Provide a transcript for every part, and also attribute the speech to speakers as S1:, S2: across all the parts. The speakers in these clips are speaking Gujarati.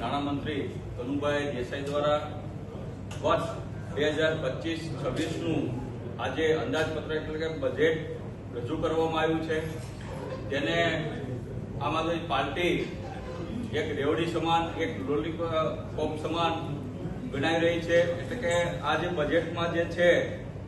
S1: નાણામંત્રી કનુભાઈ દેસાઈ દ્વારા વર્ષ બે હજાર પચીસ છવ્વીસનું આજે અંદાજપત્ર એટલે કે બજેટ રજૂ કરવામાં આવ્યું છે. જેને આમ આદમી પાર્ટી એક રેવડી સમાન, એક લોલીપોપ સમાન ગણાઈ રહી છે. એટલે કે આ જે બજેટમાં જે છે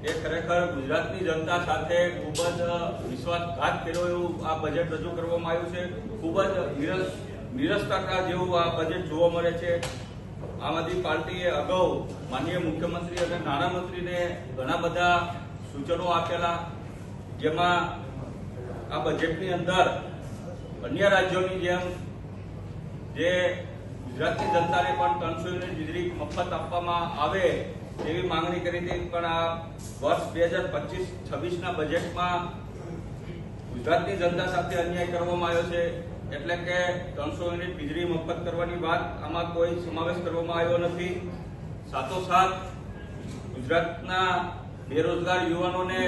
S1: એ ખરેખર ગુજરાતની જનતા સાથે ખૂબ જ વિશ્વાસઘાત કર્યો એવું આ બજેટ રજૂ કરવામાં આવ્યું છે. ખૂબ જ નિરસ નિરસતા જેવું આ બજેટ જોવા મળે છે. આમ આદમી પાર્ટીએ અગાઉ માનનીય મુખ્યમંત્રી અને નાણામંત્રીને ઘણા બધા સૂચનો આપેલા, જેમાં આ બજેટની અંદર અન્ય રાજ્યોની જેમ જે ગુજરાતની જનતાને પણ ત્રણસો યુનિટ વીજળી મફત આપવામાં આવે તેવી માંગણી કરી હતી. પણ આ વર્ષ બે હજાર પચીસ છવ્વીસના બજેટમાં ગુજરાતની જનતા સાથે અન્યાય કરવામાં આવ્યો છે. એટલે કે ત્રણસો યુનિટ વીજળી મફત કરવાની વાત આમાં કોઈ સમાવેશ કરવામાં આવ્યો નથી. સાથોસાથ ગુજરાતના બેરોજગાર યુવાનોને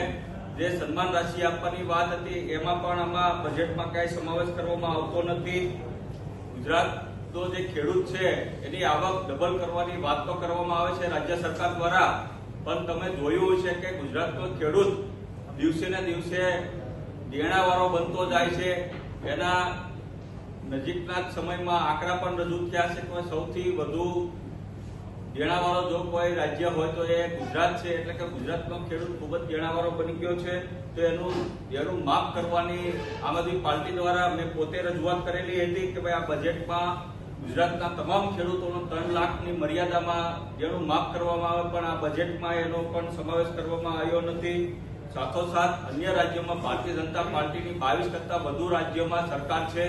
S1: જે સન્માન રાશિ આપવાની વાત હતી, એમાં પણ આમાં બજેટમાં કાંઈ સમાવેશ કરવામાં આવતો નથી. ગુજરાતનો જે ખેડૂત છે, એની આવક ડબલ કરવાની વાત તો કરવામાં આવે છે રાજ્ય સરકાર દ્વારા. પણ તમે જોયું છે કે ગુજરાતનો ખેડૂત દિવસે ને દિવસે દેણાવાળો બનતો જાય છે. એના નજીકના જ સમયમાં આંકડા પણ રજૂ થયા છે કે સૌથી વધુ દેણાવાળો જો કોઈ રાજ્ય હોય તો એ ગુજરાત છે. એટલે કે ગુજરાતનો ખેડૂત ખૂબ જ દેણાવાળો બની ગયો છે. તો એનું એનું માફ કરવાની આમ આદમી પાર્ટી દ્વારા મેં પોતે રજૂઆત કરેલી હતી કે ભાઈ આ બજેટમાં ગુજરાતના તમામ ખેડૂતોનો ત્રણ લાખની મર્યાદામાં જેનું માફ કરવામાં આવે, પણ આ બજેટમાં એનો પણ સમાવેશ કરવામાં આવ્યો નથી. સાથોસાથ અન્ય રાજ્યોમાં ભારતીય જનતા પાર્ટીની બાવીસ કરતા વધુ રાજ્યોમાં સરકાર છે.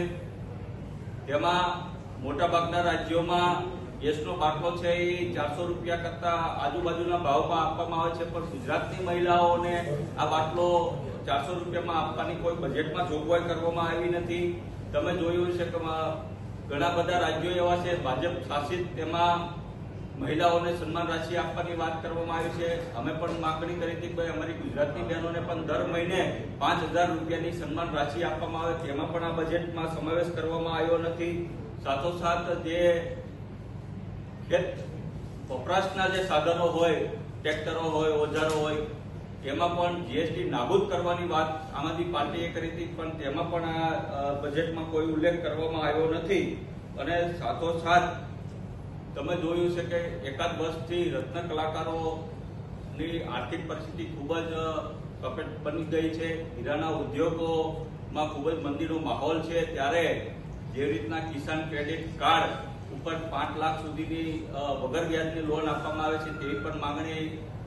S1: તેમાં મોટાભાગના રાજ્યોમાં ગેસનો બાટલો છે એ ચારસો રૂપિયા કરતા આજુબાજુના ભાવમાં આપવામાં આવે છે, પણ ગુજરાતની મહિલાઓને આ બાટલો ચારસો રૂપિયામાં આપવાની કોઈ બજેટમાં જોગવાઈ કરવામાં આવી નથી. તમે જોયું છે કે ઘણા બધા રાજ્યો એવા છે, ભાજપ શાસિત તેમાં મહિલાઓને સન્માન રાશિ આપવાની વાત કરવામાં આવી છે. અમે પણ માંગણી કરી હતી કે અમારી ગુજરાતની બહેનોને પણ દર મહિને પાંચ હજાર રૂપિયાની સન્માન રાશિ આપવામાં આવે. તેમાં પણ આ બજેટમાં સમાવેશ કરવામાં આવ્યો નથી. સાથોસાથ જે ખેત વપરાશના જે સાધનો હોય, ટ્રેક્ટરો હોય, ઓજારો હોય એમાં પણ જીએસટી નાબૂદ કરવાની વાત આમ પાર્ટીએ કરી હતી, પણ તેમાં પણ આ બજેટમાં કોઈ ઉલ્લેખ કરવામાં આવ્યો નથી. અને સાથોસાથ તમે જોયું છે કે એકાદ વર્ષથી રત્ન કલાકારોની આર્થિક પરિસ્થિતિ ખૂબ જ કપેટ બની ગઈ છે. હીરાના ઉદ્યોગોમાં ખૂબ જ મંદીનો માહોલ છે. ત્યારે જે રીતના કિસાન ક્રેડિટ કાર્ડ ઉપર પાંચ લાખ સુધીની વગર વ્યાજની લોન આપવામાં આવે છે તેવી પણ માંગણી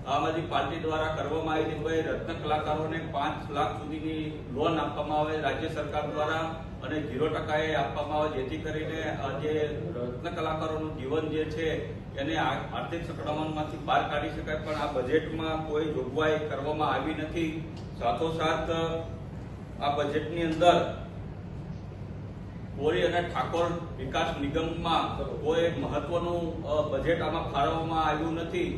S1: આમ આદમી પાર્ટી દ્વારા કરવામાં આવી હતી ભાઈ રત્ન કલાકારોને પાંચ લાખ સુધીની લોન આપવામાં આવે. રાજ્ય સરકાર દ્વારા અને ઝીરો ટકાએ આપવામાં આવે જેથી કરીને જે રત્ન કલાકારોનું જીવન જે છે, એને આર્થિક સંકળામણમાંથી બહાર કાઢી શકાય, પણ આ બજેટમાં કોઈ જોગવાઈ કરવામાં આવી નથી. સાથોસાથ, આ બજેટની અંદર કોળી અને ઠાકોર વિકાસ નિગમમાં કોઈ મહત્વનું બજેટ આમાં ફાળવવામાં આવ્યું નથી.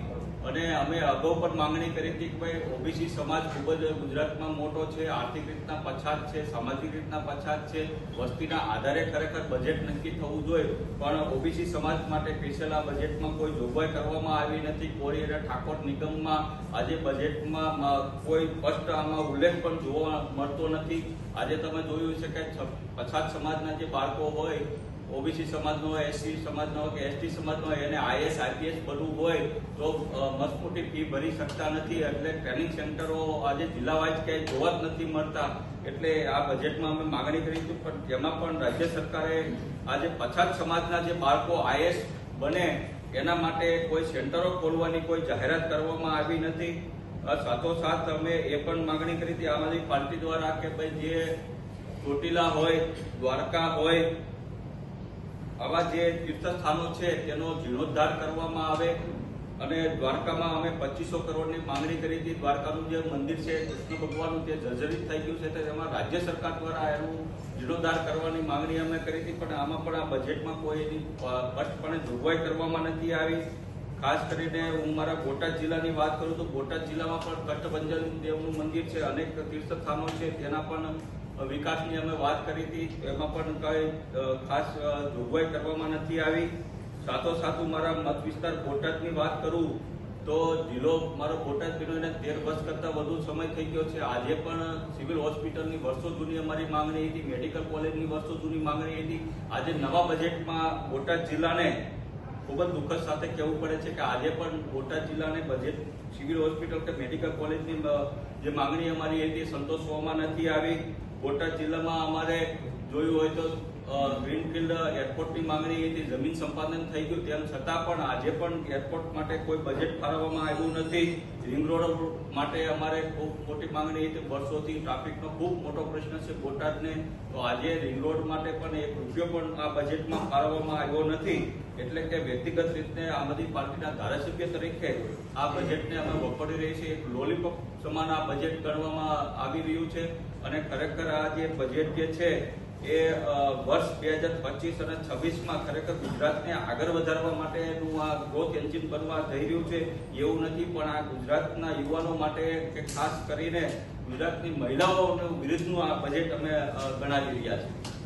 S1: અને અમે અગાઉ પણ માંગણી કરી હતી કે ભાઈ, ઓબીસી સમાજ ખૂબ જ ગુજરાતમાં મોટો છે, આર્થિક રીતના પછાત છે, સામાજિક રીતના પછાત છે, વસ્તીના આધારે ખરેખર બજેટ નક્કી થવું જોઈએ. પણ ઓબીસી સમાજ માટે સ્પેશિયલ આ બજેટમાં કોઈ જોગવાઈ કરવામાં આવી નથી. કોરી અને ઠાકોર નિગમમાં આજે બજેટમાં કોઈ સ્પષ્ટ આમાં ઉલ્લેખ પણ જોવા મળતો નથી. આજે તમે જોયું છે કે પછાત સમાજના જે બાળકો હોય ઓબીસી સમાજનો હોય, એસસી સમાજનો કે એસટી સમાજનો હોય, એને આઈએસ આઈપીએસ બનવું હોય, તો મસ્ત ફી ભરી શકતા નથી. એટલે ટ્રેનિંગ સેન્ટરો આજે જિલ્લા વાઇઝ ક્યાંય જોવા જ નથી મળતા. એટલે આ બજેટમાં અમે માગણી કરી હતી, પણ જેમાં પણ રાજ્ય સરકારે આજે પછાત સમાજના જે બાળકો આઈએસ બને, એના માટે કોઈ સેન્ટરો ખોલવાની કોઈ જાહેરાત કરવામાં આવી નથી. સાથોસાથ અમે એ પણ માગણી કરી હતી, આમ આદમી પાર્ટી દ્વારા કે ભાઈ જે ચોટીલા હોય, દ્વારકા હોય આવા જે તીર્થ સ્થાનો છે, તેનો જીર્ણોદ્ધાર કરવામાં આવે અને દ્વારકામાં અમે પચીસો કરોડની માંગણી કરી હતી. દ્વારકાનું જે મંદિર છે, કૃષ્ણ ભગવાનનું જે જર્જરિત થઈ ગયું છે તેમાં રાજ્ય સરકાર દ્વારા એનું જીર્ણોદ્ધાર કરવાની માંગણી અમે કરી હતી, પણ આમાં પણ આ બજેટમાં કોઈ એની સ્પષ્ટપણે જોગવાઈ કરવામાં નથી આવી. ખાસ કરીને હું મારા બોટાદ જિલ્લાની વાત કરું તો બોટાદ જિલ્લામાં પણ કષ્ટભંજન દેવનું મંદિર છે, અનેક તીર્થસ્થાનો છે, તેના પણ વિકાસની અમે વાત કરી હતી, એમાં પણ કઈ ખાસ જોગવાઈ કરવામાં નથી આવી. સાથોસાથ હું મારા મત વિસ્તાર બોટાદની વાત કરું, તો જિલ્લો મારો બોટાદ જિલ્લો એને તેર વર્ષ કરતાં વધુ સમય થઈ ગયો છે. આજે પણ સિવિલ હોસ્પિટલની વર્ષો જૂની અમારી માંગણી હતી, મેડિકલ કોલેજની વર્ષો જૂની માંગણી હતી. આજે નવા બજેટમાં બોટાદ જિલ્લાને ખૂબ જ દુઃખદ સાથે કહેવું પડે છે કે આજે પણ બોટાદ જિલ્લાને બજેટ, સિવિલ હોસ્પિટલ કે મેડિકલ કોલેજની જે માંગણી અમારી હતી સંતોષવામાં નથી આવી. બોટાદ જિલ્લામાં અમારે જોયું હોય તો ગ્રીનફિલ્ડ એરપોર્ટની માંગણી હતી, જમીન સંપાદન થઈ ગયું, તેમ છતાં પણ આજે પણ એરપોર્ટ માટે કોઈ બજેટ ફાળવવામાં આવ્યું નથી. રિંગ રોડ માટે અમારે ખૂબ મોટી માંગણી હતી. વર્ષોથી ટ્રાફિકનો ખૂબ મોટો પ્રશ્ન છે બોટાદને. તો આજે રિંગ રોડ માટે પણ એક રૂપિયો પણ આ બજેટમાં ફાળવવામાં આવ્યો નથી. એટલે કે વ્યક્તિગત રીતે આમ આદમી પાર્ટીના ધારાસભ્ય તરીકે આ બજેટને અમે વખોડી રહી છે. એક લોલીપોપ સમાન આ બજેટ ગણવામાં આવી રહ્યું છે. અને ખરેખર આ જે બજેટ જે છે એ વર્ષ બે હજાર પચીસ અને છવ્વીસમાં ખરેખર ગુજરાતને આગળ વધારવા માટેનું આ ગ્રોથ એન્જિન બનવા જઈ રહ્યું છે, એવું નથી, પણ આ ગુજરાતના યુવાનો માટે કે ખાસ કરીને ગુજરાતની મહિલાઓ વિરુદ્ધનું આ બજેટ અમે ગણાવી રહ્યા છીએ.